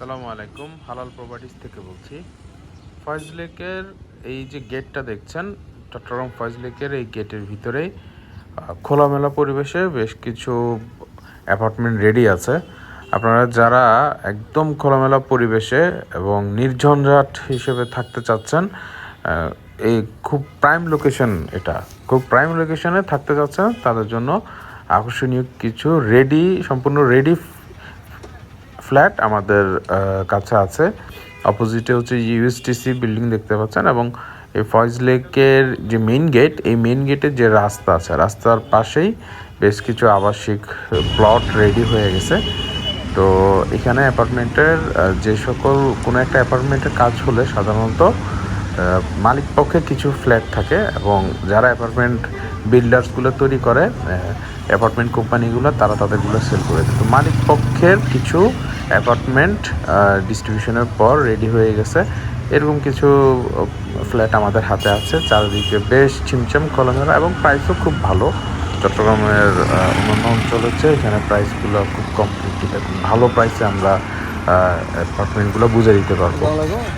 আসসালামু আলাইকুম হালাল প্রপার্টিস থেকে বলছি। ফয়েজ লেকের এই যে গেটটা দেখছেন চট্টগ্রাম ফয়েজ লেকের এই গেটের ভিতরেই আহ, খোলামেলা পরিবেশে বেশ কিছু অ্যাপার্টমেন্ট রেডি আছে। আপনারা যারা একদম খোলামেলা পরিবেশে এবং নির্ঝঞ্ঝাট হিসেবে থাকতে চাচ্ছেন এই খুব প্রাইম লোকেশন এটা। খুব প্রাইম লোকেশনে থাকতে চাচ্ছেন তাদের জন্য আকর্ষণীয় কিছু রেডি সম্পূর্ণ রেডি ফ্ল্যাট আমাদের কাছে আছে। অপোজিটে হচ্ছে ইউএসটিসি বিল্ডিং দেখতে পাচ্ছেন এবং এই ফয়েজ লেকের যে মেইন গেট, এই মেইন গেটের যে রাস্তা আছে, রাস্তার পাশেই বেশ কিছু আবাসিক প্লট রেডি হয়ে গেছে। তো এখানে অ্যাপার্টমেন্টের যে সকল কোনো একটা অ্যাপার্টমেন্টের কাজ হলে সাধারণত মালিক পক্ষে কিছু ফ্ল্যাট থাকে এবং যারা অ্যাপার্টমেন্ট বিল্ডার্সগুলো তৈরি করে অ্যাপার্টমেন্ট কোম্পানিগুলো, তারা তাদেরগুলো সেল করে দেয়। তো মালিক পক্ষের কিছু অ্যাপার্টমেন্ট ডিস্ট্রিবিউশনের পর রেডি হয়ে গেছে। এরকম কিছু ফ্ল্যাট আমাদের হাতে আছে। চারিদিকে বেশ ছিমছাম খোলামেলা এবং প্রাইসও খুব ভালো। চট্টগ্রামের অন্যান্য অঞ্চলের চেয়ে এখানে প্রাইসগুলো খুব কমপ্লিটলি ভালো প্রাইসে আমরা অ্যাপার্টমেন্টগুলো বুঝে দিতে পারব।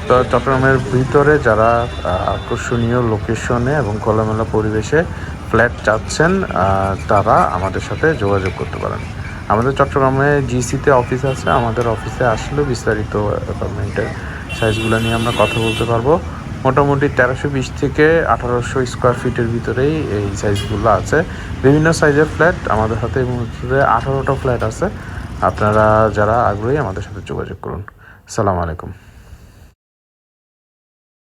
তো চট্টগ্রামের ভিতরে যারা আকর্ষণীয় লোকেশনে এবং খোলামেলা পরিবেশে ফ্ল্যাট চাচ্ছেন তারা আমাদের সাথে যোগাযোগ করতে পারেন। আমাদের চট্টগ্রামে জিসিতে অফিস আছে, আমাদের অফিসে আসলেও বিস্তারিত অ্যাপার্টমেন্টের সাইজগুলো নিয়ে আমরা কথা বলতে পারব। মোটামুটি তেরোশো বিশ থেকে আঠারোশো স্কোয়ার ফিটের ভিতরেই এই সাইজগুলো আছে। বিভিন্ন সাইজের ফ্ল্যাট আমাদের হাতে এই মুহূর্তে আঠারোটা ফ্ল্যাট আছে। আপনারা যারা আগ্রহী আমাদের সাথে যোগাযোগ করুন। সালাম আলাইকুম।